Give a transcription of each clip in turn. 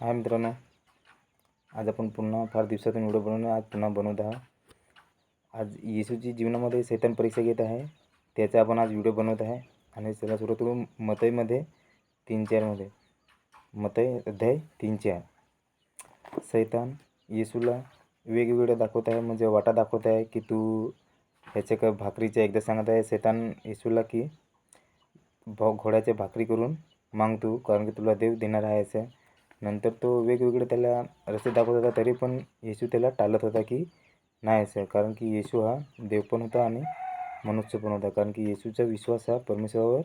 हाय मित्रांनो. आज आपण पुन्हा फार दिवसातून व्हिडिओ बनवून आज पुन्हा बनवत आहात. आज येशूची जीवनामध्ये सैतान परीक्षा घेत आहे. त्याचा आपण आज व्हिडिओ बनवत आहे. आणि त्याला सुरुवात करू मतईमध्ये तीन चारमध्ये मतई अध्याय तीन चार. सैतान येशूला वेगवेगळं दाखवत आहे. म्हणजे वाटा दाखवत आहे की तू ह्याच्या का भाकरीच्या एकदा सांगत आहे सैतान येशूला की भाऊ घोड्याच्या भाकरी करून माग तू कारण की तुला देव देणार आहे असं. नंतर तो वेगवेगळे त्याला रस्ते दाखवत होता तरी पण येशू त्याला टाळत होता की नाही सर कारण की येशू हा देव पण होता आणि मनुष्य पण होता. कारण की येशूचा विश्वास हा परमेश्वरावर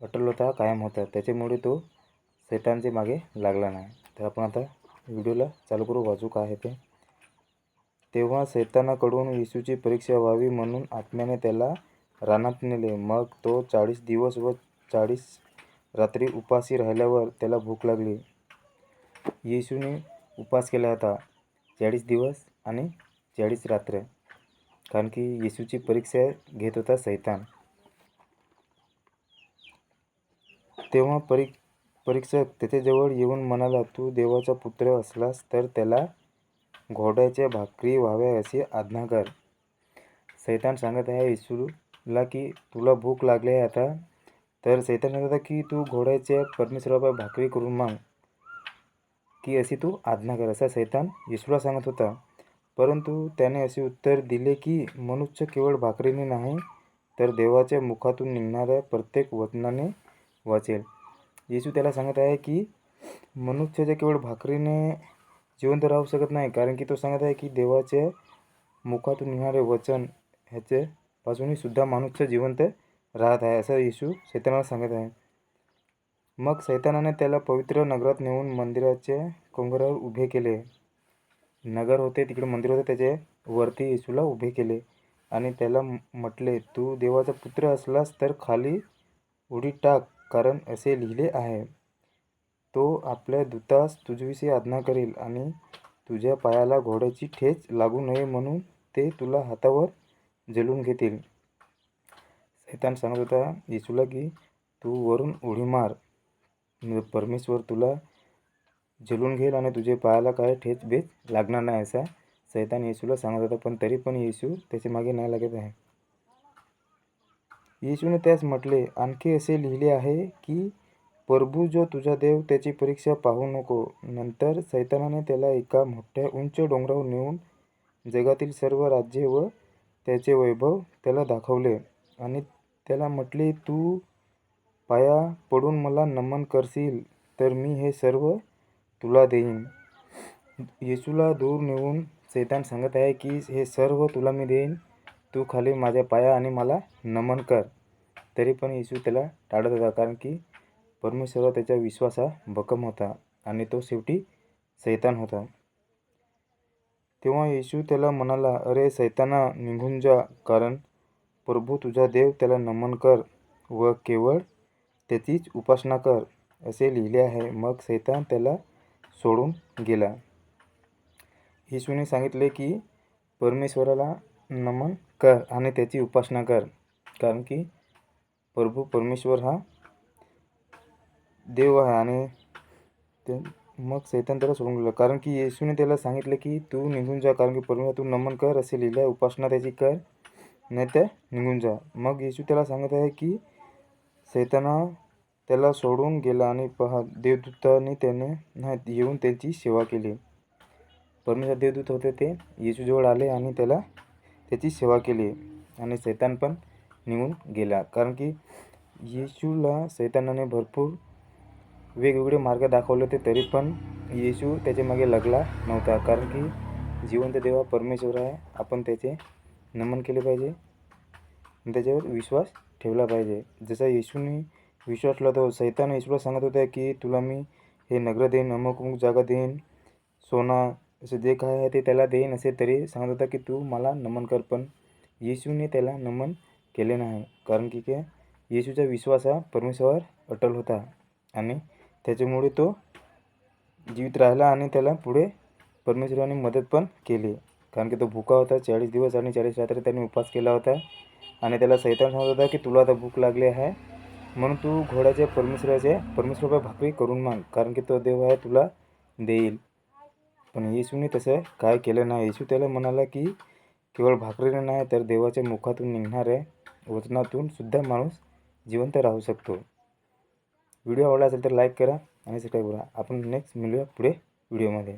अटल होता कायम होता. त्याच्यामुळे तो सैतानचे मागे लागला नाही. तर आपण आता व्हिडिओला चालू करू. वाचू काय आहे ते? तेव्हा सैतानाकडून येशूची परीक्षा व्हावी म्हणून आत्म्याने त्याला रानात नेले. मग तो चाळीस दिवस व चाळीस रात्री उपाशी राहिल्यावर त्याला भूक लागली. येशूने उपवास केला होता. चाळीस दिवस आणि चाळीस रात्र. कारण की येशूची परीक्षा घेत होता सैतान. तेव्हा परी परीक्षक त्याच्याजवळ येऊन म्हणाला तू देवाचा पुत्र असलास तर त्याला घोड्याच्या भाकरी व्हाव्या अशी आज्ञा कर. सैतान सांगत आहे येशूला की तुला भूक लागली आहे आता. तर सैतान सांगत होता की तू घोड्याच्या परमेश्वरावर भाकरी करून माग. की अशी तू आज्ञा कर असा सैतान येशूला सांगत होता. परंतु त्याने असे उत्तर दिले की मनुष्य केवळ भाकरीने नाही तर देवाच्या मुखातून निघणाऱ्या प्रत्येक वचनाने वाचेल. येशू त्याला सांगत आहे की मनुष्याच्या केवळ भाकरीने जिवंत राहू शकत नाही कारण की तो सांगत आहे की देवाच्या मुखातून निघणारे वचन ह्याच्यापासूनही सुद्धा मनुष्य जिवंत राहत आहे असं येशू सैतानाला सांगत आहे. मग सैतानाने त्याला पवित्र नगरात नेऊन मंदिराच्या कोंगरावर उभे केले. नगर होते तिकडे मंदिर होते त्याचे वरती येशूला उभे केले. आणि त्याला म्हटले तू देवाचा पुत्र असलास तर खाली उडी टाक कारण असे लिहिले आहे. तो आपल्या दूतास तुझ्याविषयी आज्ञा करेल आणि तुझ्या पायाला घोड्याची ठेच लागू नये म्हणून ते तुला हातावर जलून घेतील. सैतान सांगत होता येशूला की तू वरून उडी मार म्हणजे परमेश्वर तुला झेलून घेईल आणि तुझे पायाला काय ठेच बेच लागणार नाही असा सैतान येशूला सांगत होता. पण तरी पण येशू त्याच्यामागे नाही लागत आहे. येशूने त्यास म्हटले आणखी असे लिहिले आहे की प्रभू जो तुझा देव त्याची परीक्षा पाहू नको. नंतर सैतानाने त्याला एका मोठ्या उंच डोंगरावर नेऊन जगातील सर्व राज्ये व त्याचे वैभव त्याला दाखवले. आणि त्याला म्हटले तू पाया पडून मला नमन करशील तर मी हे सर्व तुला देईन. येशूला दूर नेऊन सैतान सांगत आहे की हे सर्व तुला मी देईन. तू खाली माझ्या पाया आणि मला नमन कर. तरी पण येशू त्याला टाळत होता कारण की परमेश्वर त्याचा विश्वास हा भक्कम होता आणि तो शेवटी सैतान होता. तेव्हा येशू त्याला म्हणाला अरे सैताना निघून जा कारण प्रभू तुझा देव त्याला नमन कर व केवळ त्याचीच उपासना कर असे लिहिले आहे. मग सैतान त्याला सोडून गेला. येशूने सांगितले की परमेश्वराला नमन कर आणि त्याची उपासना कर. कारण की प्रभू परमेश्वर हा देव आहे आणि ते मग सैतान त्याला सोडून गेला. कारण की येशूने त्याला सांगितले की तू निघून जा. कारण की परमेश्वर तू नमन कर असे लिहिलं आहे. उपासना त्याची कर नाही तर निघून जा. मग येशू त्याला सांगत आहे की सैताना त्याला सोडून गेला आणि पहा देवदूतांनी त्याने नाही येऊन त्यांची सेवा केली. परमेश्वर देवदूत होते ते येशूजवळ आले आणि त्याला त्याची सेवा केली. आणि सैतान पण निघून गेला. कारण की येशूला सैतानाने भरपूर वेगवेगळे मार्ग दाखवले होते तरी पण येशू त्याच्यामागे लागला नव्हता. कारण की जिवंत देवा परमेश्वर आहे. आपण त्याचे नमन केले पाहिजे. त्याच्यावर विश्वास ठेवला पाहिजे. जसा येशूने विश्वास ठेवला तो सैतान येशूला सांगत होता की तुला मी हे नगर देईन अमुक अमुक जागा देईन सोना असं जे काय आहे ते त्याला देईन असे तरी सांगत होता की तू मला नमन कर. पण येशूने त्याला नमन केले नाही. कारण की काय? येशूचा विश्वास हा परमेश्वर अटल होता आणि त्याच्यामुळे तो जीवित राहिला आणि त्याला पुढे परमेश्वराने मदत पण केली. कारण की तो भुका होता. चाळीस दिवस आणि चाळीस रात्री त्याने उपवास केला होता. आणि त्याला सैतान सांगत होता की तुला आता भूक लागली आहे म्हणून तू घोड्याच्या परमेश्वराचे परमेश्वराला भाकरी करून माग कारण की तो देव आहे तुला देईल. पण येशूने तसं काय केलं नाही. येशू त्याला म्हणाला की केवळ भाकरीने नाही तर देवाच्या मुखातून निघणाऱ्या वचनातून सुद्धा माणूस जिवंत राहू शकतो. व्हिडिओ आवडला असेल तर लाईक करा आणि सबस्क्राईब करा. आपण नेक्स्ट मिळूया पुढे व्हिडिओमध्ये.